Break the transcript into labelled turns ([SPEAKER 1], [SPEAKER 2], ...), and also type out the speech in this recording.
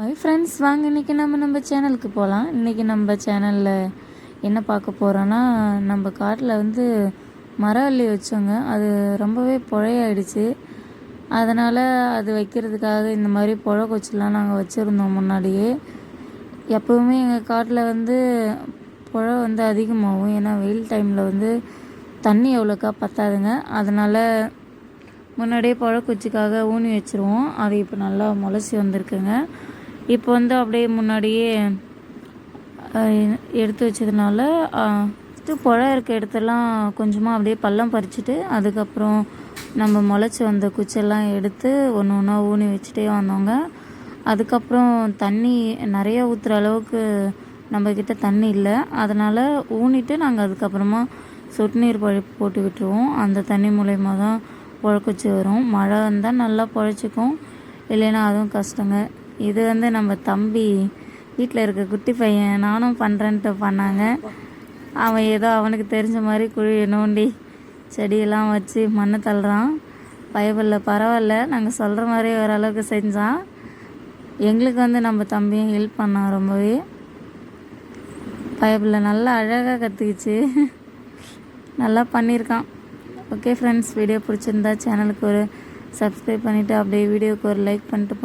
[SPEAKER 1] Hi friends வாங்க இன்றைக்கி நம்ம நம்ம சேனலுக்கு போகலாம் இன்றைக்கி நம்ம சேனலில் என்ன பார்க்க போகிறோன்னா நம்ம காட்டில் வந்து மர அள்ளி வச்சோங்க. அது ரொம்பவே புழையாயிடுச்சு. அதனால் அது வைக்கிறதுக்காக இந்த மாதிரி புழ கொச்சிலாம் நாங்கள் வச்சுருந்தோம் முன்னாடியே. எப்போவுமே எங்கள் காட்டில் வந்து புழ வந்து அதிகமாகும். ஏன்னா வெயில் டைமில் வந்து தண்ணி எவ்வளோக்கா பத்தாதுங்க. அதனால் முன்னாடியே பழக்குச்சிக்காக ஊனி வச்சுருவோம். அது இப்போ நல்லா முளைச்சி வந்திருக்குங்க. இப்போ வந்து அப்படியே முன்னாடியே எடுத்து வச்சதுனால ஃபஸ்ட்டு புழ இருக்க இடத்தெல்லாம் கொஞ்சமாக அப்படியே பள்ளம் பறிச்சுட்டு அதுக்கப்புறம் நம்ம முளைச்சி வந்த குச்செல்லாம் எடுத்து ஒன்று ஒன்றா ஊனி வச்சுட்டே வந்தோங்க. அதுக்கப்புறம் தண்ணி நிறைய ஊற்றுற அளவுக்கு நம்மக்கிட்ட தண்ணி இல்லை. அதனால் ஊனிட்டு நாங்கள் அதுக்கப்புறமா சொட்டு நீர் பழுப்பு போட்டு விட்டுருவோம். அந்த தண்ணி மூலயமா தான் புழக்குச்சி வரும். மழை வந்தால் நல்லா புழைச்சிக்கும். இல்லைன்னா அதுவும் கஷ்டங்க. இது வந்து நம்ம தம்பி வீட்டில் இருக்க குட்டி பையன். நானும் பண்ணுறேன்ட்டு பண்ணாங்க. அவன் ஏதோ அவனுக்கு தெரிஞ்ச மாதிரி குழி நோண்டி செடியெல்லாம் வச்சு மண்ணை தள்ளுறான். பயபில்ல பரவாயில்ல. நாங்கள் சொல்கிற மாதிரி ஓரளவுக்கு செஞ்சான். எங்களுக்கு வந்து நம்ம தம்பியும் ஹெல்ப் பண்ணான் ரொம்பவே. பயபில்ல நல்லா அழகாக கற்றுக்குச்சு நல்லா பண்ணியிருக்கான். ஓகே ஃப்ரெண்ட்ஸ் வீடியோ பிடிச்சிருந்தா சேனலுக்கு ஒரு சப்ஸ்கிரைப் பண்ணிவிட்டு அப்படியே வீடியோவுக்கு ஒரு லைக் பண்ணிட்டு